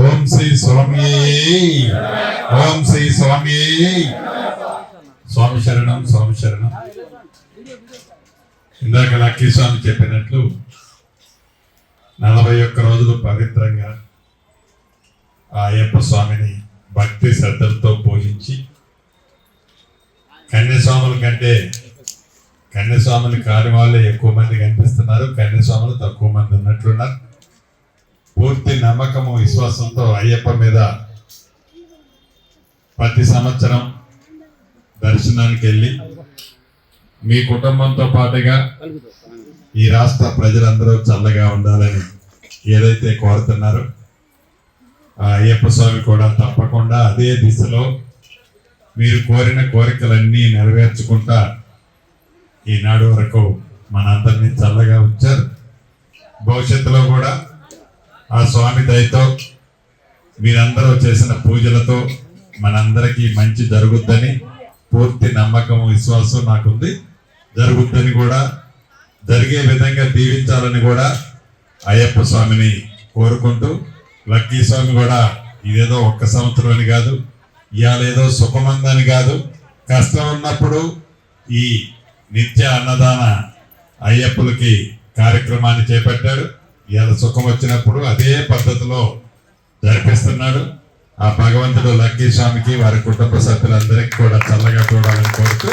ఓం శ్రీ స్వామి ఓం శ్రీ స్వామి స్వామి శరణం స్వామి శరణం ఇందాక లక్కీ స్వామి చెప్పినట్లు నలభై ఒక్క రోజులు పవిత్రంగా ఆ అయ్యప్ప స్వామిని భక్తి శ్రద్ధలతో పూజించి కన్యస్వాముల కంటే కన్యస్వాములు కాని వాళ్ళే ఎక్కువ మంది కనిపిస్తున్నారు. కన్యస్వాములు తక్కువ మంది ఉన్నట్లున్నారు. పూర్తి నమ్మకము విశ్వాసంతో అయ్యప్ప మీద ప్రతి సంవత్సరం దర్శనానికి వెళ్ళి మీ కుటుంబంతో పాటుగా ఈ రాష్ట్ర ప్రజలందరూ చల్లగా ఉండాలని ఏదైతే కోరుతున్నారో ఆ అయ్యప్ప స్వామి కూడా తప్పకుండా అదే దిశలో మీరు కోరిన కోరికలన్నీ నెరవేర్చుకుంటా ఈనాడు వరకు మనందరినీ చల్లగా ఉంచారు. భవిష్యత్తులో కూడా ఆ స్వామి దయతో మీరందరూ చేసిన పూజలతో మనందరికీ మంచి జరుగుద్దని పూర్తి నమ్మకం విశ్వాసం నాకుంది. జరుగుద్దని కూడా జరిగే విధంగా దీవించాలని కూడా అయ్యప్ప స్వామిని కోరుకుంటూ లక్కీ స్వామి కూడా ఇదేదో ఒక్క సంవత్సరం అని కాదు ఇవాళ ఏదో సుఖమందని కాదు కష్టం ఉన్నప్పుడు ఈ నిత్య అన్నదాన అయ్యప్పలకి కార్యక్రమాన్ని చేపట్టాడు ఇవాళ సుఖం వచ్చినప్పుడు అదే పద్ధతిలో జరిపిస్తున్నాడు. ఆ భగవంతుడు లక్కీ స్వామికి వారి కుటుంబ సభ్యులందరికీ కూడా చల్లగా చూడాలని కోరుతూ